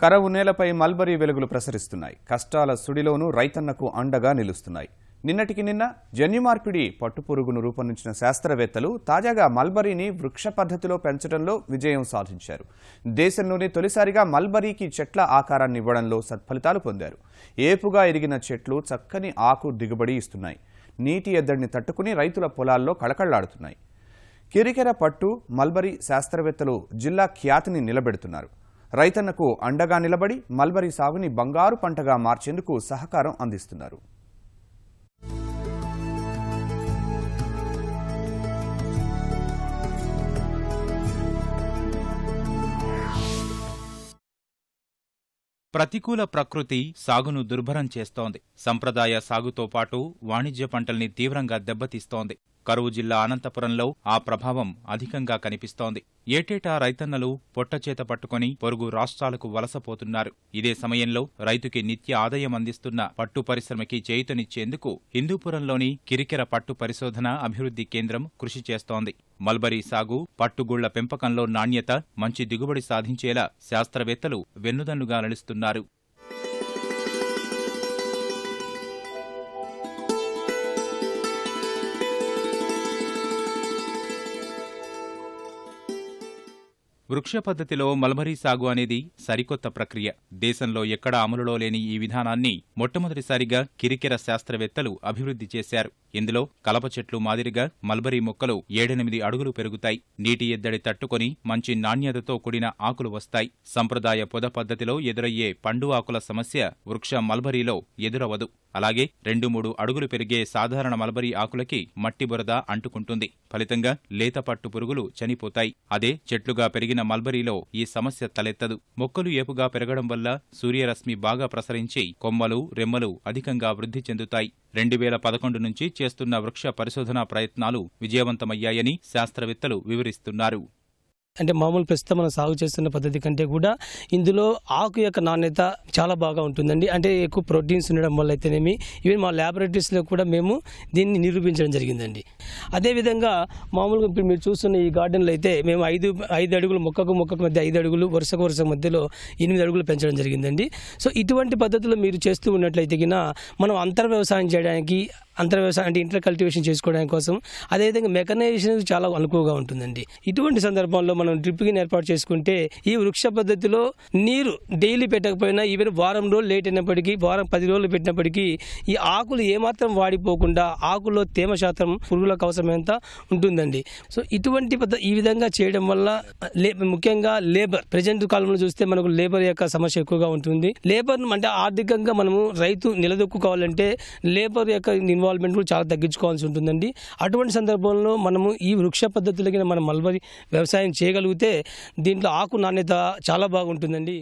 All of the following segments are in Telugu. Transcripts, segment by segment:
కరవు నేలపై మల్బరీ వెలుగులు ప్రసరిస్తున్నాయి. కష్టాల సుడిలోనూ రైతన్నకు అండగా నిలుస్తున్నాయి. నిన్నటికి నిన్న జన్యుమార్పిడి పట్టుపురుగును రూపొందించిన శాస్త్రవేత్తలు తాజాగా మల్బరీని వృక్ష పద్ధతిలో పెంచడంలో విజయం సాధించారు. దేశంలోనే తొలిసారిగా మల్బరీకి చెట్ల ఆకారాన్ని ఇవ్వడంలో సత్ఫలితాలు పొందారు. ఏపుగా ఎరిగిన చెట్లు చక్కని ఆకు దిగుబడి ఇస్తున్నాయి. నీటి ఎద్దడిని తట్టుకుని రైతుల పొలాల్లో కళకళ్ళాడుతున్నాయి. కిరికెర పట్టు మల్బరీ శాస్త్రవేత్తలు జిల్లా ఖ్యాతిని నిలబెడుతున్నారు. రైతన్నకు అండగా నిలబడి మల్బరీ సాగుని బంగారు పంటగా మార్చేందుకు సహకారం అందిస్తున్నారు. ప్రతికూల ప్రకృతి సాగును దుర్భరం చేస్తోంది. సంప్రదాయ సాగుతో పాటు వాణిజ్య పంటల్ని తీవ్రంగా దెబ్బతీస్తోంది. కరువు జిల్లా అనంతపురంలో ఆ ప్రభావం అధికంగా కనిపిస్తోంది. ఏటేటా రైతన్నలు పొట్టచేత పట్టుకొని పొరుగు రాష్ట్రాలకు వలసపోతున్నారు. ఇదే సమయంలో రైతుకి నిత్య ఆదాయం అందిస్తున్న పట్టు పరిశ్రమకి చేయుతనిచ్చేందుకు హిందూపురంలోని కిరికెర పట్టు పరిశోధన అభివృద్ధి కేంద్రం కృషి చేస్తోంది. మల్బరీ సాగు పట్టుగుళ్ళ పెంపకంలో నాణ్యత మంచి దిగుబడి సాధించేలా శాస్త్రవేత్తలు వెన్నుదన్నుగా నడుస్తున్నారు. వృక్ష పద్ధతిలో మల్బరీ సాగు అనేది సరికొత్త ప్రక్రియ. దేశంలో ఎక్కడా అమలులో లేని ఈ విధానాన్ని మొట్టమొదటిసారిగా కిరికెర శాస్త్రవేత్తలు అభివృద్ధి చేశారు. ఇందులో కలప చెట్లు మాదిరిగా మల్బరీ మొక్కలు ఏడెనిమిది అడుగులు పెరుగుతాయి. నీటి ఎద్దడి తట్టుకొని మంచి నాణ్యతతో కూడిన ఆకులు వస్తాయి. సంప్రదాయ పొద పద్ధతిలో ఎదురయ్యే పండు ఆకుల సమస్య వృక్ష మల్బరీలో ఎదురవదు. అలాగే రెండు మూడు అడుగులు పెరిగే సాధారణ మల్బరీ ఆకులకి మట్టి బురద అంటుకుంటుంది. ఫలితంగా లేత పట్టు పురుగులు చనిపోతాయి. అదే చెట్లుగా పెరిగిన మల్బరీలో ఈ సమస్య తలెత్తదు. మొక్కలు ఏపుగా పెరగడం వల్ల సూర్యరశ్మి బాగా ప్రసరించి కొమ్మలు రెమ్మలు అధికంగా వృద్ధి చెందుతాయి. రెండు వేల పదకొండు నుంచి చేస్తున్న వృక్ష పరిశోధన ప్రయత్నాలు విజయవంతమయ్యాయని శాస్త్రవేత్తలు వివరిస్తున్నారు. అంటే మామూలు ప్రస్తుతం మనం సాగు చేస్తున్న పద్ధతి కంటే కూడా ఇందులో ఆకు యొక్క నాణ్యత చాలా బాగా ఉంటుందండి. అంటే ఎక్కువ ప్రోటీన్స్ ఉండడం వల్ల అయితేనేమి ఈవెన్ మా ల్యాబొరేటరీస్లో కూడా మేము దీన్ని నిరూపించడం జరిగిందండి. అదేవిధంగా మామూలుగా ఇప్పుడు మీరు చూస్తున్న ఈ గార్డెన్లో అయితే మేము ఐదు ఐదు అడుగులు మొక్కకు మొక్కకు మధ్య ఐదు అడుగులు వరుసకు వరుస మధ్యలో ఎనిమిది అడుగులు పెంచడం జరిగిందండి. సో ఇటువంటి పద్ధతిలో మీరు చేస్తూ ఉన్నట్లయితే మనం అంతర్ వ్యవసాయం చేయడానికి అంతర్ వ్యవసాయం అంటే ఇంటర్ కల్టివేషన్ చేసుకోవడానికి కోసం అదేవిధంగా మెకనైజేషన్ చాలా అనుకువగా ఉంటుందండి. ఇటువంటి సందర్భంలో మనం డ్రిప్కి ఏర్పాటు చేసుకుంటే ఈ వృక్ష పద్ధతిలో నీరు డైలీ పెట్టకపోయినా ఈవెన్ వారం రోజులు లేట్ అయినప్పటికీ వారం పది రోజులు పెట్టినప్పటికీ ఈ ఆకులు ఏమాత్రం వాడిపోకుండా ఆకుల్లో తేమ శాతం పురుగులకు అవసరమైనంత ఉంటుందండి. సో ఇటువంటి పద్ధతి ఈ విధంగా చేయడం వల్ల లే ముఖ్యంగా లేబర్ ప్రజెంట్ కాలంలో చూస్తే మనకు లేబర్ యొక్క సమస్య ఎక్కువగా ఉంటుంది. లేబర్ అంటే ఆర్థికంగా మనము రైతు నిలదొక్కుకోవాలంటే లేబర్ యొక్క ఇన్వాల్వ్మెంట్ కూడా చాలా తగ్గించుకోవాల్సి ఉంటుందండి. అటువంటి సందర్భంలో మనము ఈ వృక్ష పద్ధతులకి మనం మల్బరీ వ్యవసాయం చేయగలిగితే దీంట్లో ఆకు నాణ్యత చాలా బాగుంటుందండి.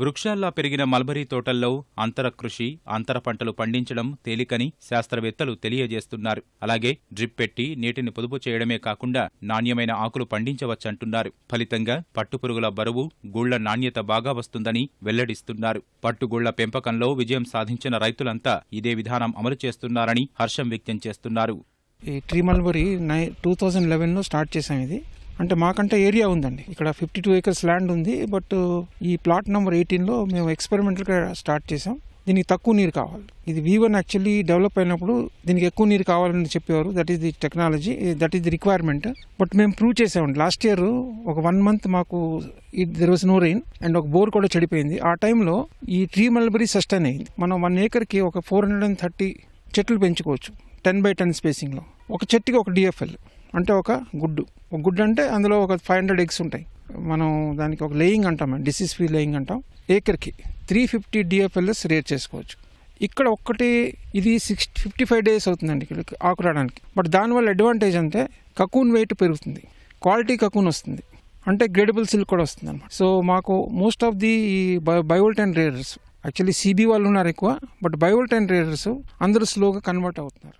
వృక్షాల్లా పెరిగిన మల్బరీ తోటల్లో అంతర కృషి అంతర పంటలు పండించడం తేలికని శాస్త్రవేత్తలు తెలియజేస్తున్నారు. అలాగే డ్రిప్ పెట్టి నీటిని పొదుపు చేయడమే కాకుండా నాణ్యమైన ఆకులు పండించవచ్చంటున్నారు. ఫలితంగా పట్టుపురుగుల బరువు గూళ్ళ నాణ్యత బాగా వస్తుందని వెల్లడిస్తున్నారు. పట్టుగుళ్ళ పెంపకంలో విజయం సాధించిన రైతులంతా ఇదే విధానం అమలు చేస్తున్నారని హర్షం వ్యక్తం చేస్తున్నారు. ఈ ట్రీ మల్బరీ నై టూ థౌజండ్ లెవెన్లో స్టార్ట్ చేసాం ఇది. అంటే మాకంటే ఏరియా ఉందండి. ఇక్కడ ఫిఫ్టీ టూ ఏకర్స్ ల్యాండ్ ఉంది బట్ uh, ఈ ప్లాట్ నెంబర్ ఎయిటీన్లో మేము ఎక్స్పెరిమెంటల్గా స్టార్ట్ చేసాం. దీనికి తక్కువ నీరు కావాలి. ఇది వి వన్ యాక్చువల్లీ డెవలప్ అయినప్పుడు దీనికి ఎక్కువ నీరు కావాలని చెప్పేవారు. That is the technology that is the requirement but మేము ప్రూవ్ చేసామండి. లాస్ట్ ఇయర్ ఒక వన్ మంత్ మాకు there was no rain and ఒక బోర్ కూడా చెడిపోయింది. ఆ టైంలో ఈ ట్రీ మల్బరీ సస్టైన్ అయింది. మనం వన్ ఏకర్కి ఒక ఫోర్ హండ్రెడ్ అండ్ థర్టీ చెట్లు పెంచుకోవచ్చు. టెన్ బై టెన్ స్పేసింగ్లో ఒక చెట్టుకి ఒక డిఎఫ్ఎల్ అంటే ఒక గుడ్డు. ఒక గుడ్డు అంటే అందులో ఒక ఫైవ్ హండ్రెడ్ ఎగ్స్ ఉంటాయి. మనం దానికి ఒక లేయింగ్ అంటాం డిసీజ్ ఫ్రీ లేయింగ్ అంటాం. ఏకర్కి త్రీ ఫిఫ్టీ డిఎఫ్ఎల్ఎస్ రేట్ చేసుకోవచ్చు. ఇక్కడ ఒక్కటి ఇది సిక్స్ ఫిఫ్టీ ఫైవ్ డేస్ అవుతుందండి ఇక్కడ ఆకు రావడానికి. బట్ దానివల్ల అడ్వాంటేజ్ అంటే కకూన్ వెయిట్ పెరుగుతుంది. క్వాలిటీ కకూన్ వస్తుంది. అంటే గ్రేడబుల్ సిల్క్ కూడా వస్తుంది అనమాట సో మాకు most of the bivoltine rearers actually CB వాళ్ళు ఉన్నారు ఎక్కువ బట్ బయోల్టైన్ రేరర్స్ అందరూ స్లోగా కన్వర్ట్ అవుతున్నారు.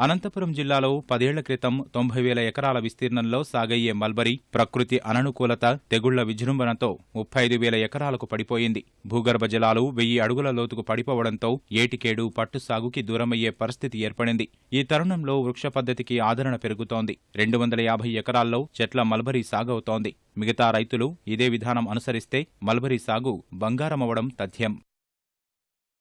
అనంతపురం జిల్లాలో పదేళ్ళ క్రితం తొంభై వేల ఎకరాల విస్తీర్ణంలో సాగయ్యే మల్బరీ ప్రకృతి అననుకూలత తెగుళ్ళ విజృంభణతో ముప్పై ఐదు వేల ఎకరాలకు పడిపోయింది. భూగర్భ జలాలు వెయ్యి అడుగుల లోతుకు పడిపోవడంతో ఏటికేడు పట్టు సాగుకి దూరమయ్యే పరిస్థితి ఏర్పడింది. ఈ తరుణంలో వృక్ష పద్ధతికి ఆదరణ పెరుగుతోంది. రెండు వందల యాభై ఎకరాల్లో చెట్ల మల్బరీ సాగవుతోంది. మిగతా రైతులు ఇదే విధానం అనుసరిస్తే మల్బరీ సాగు బంగారమవడం తథ్యం.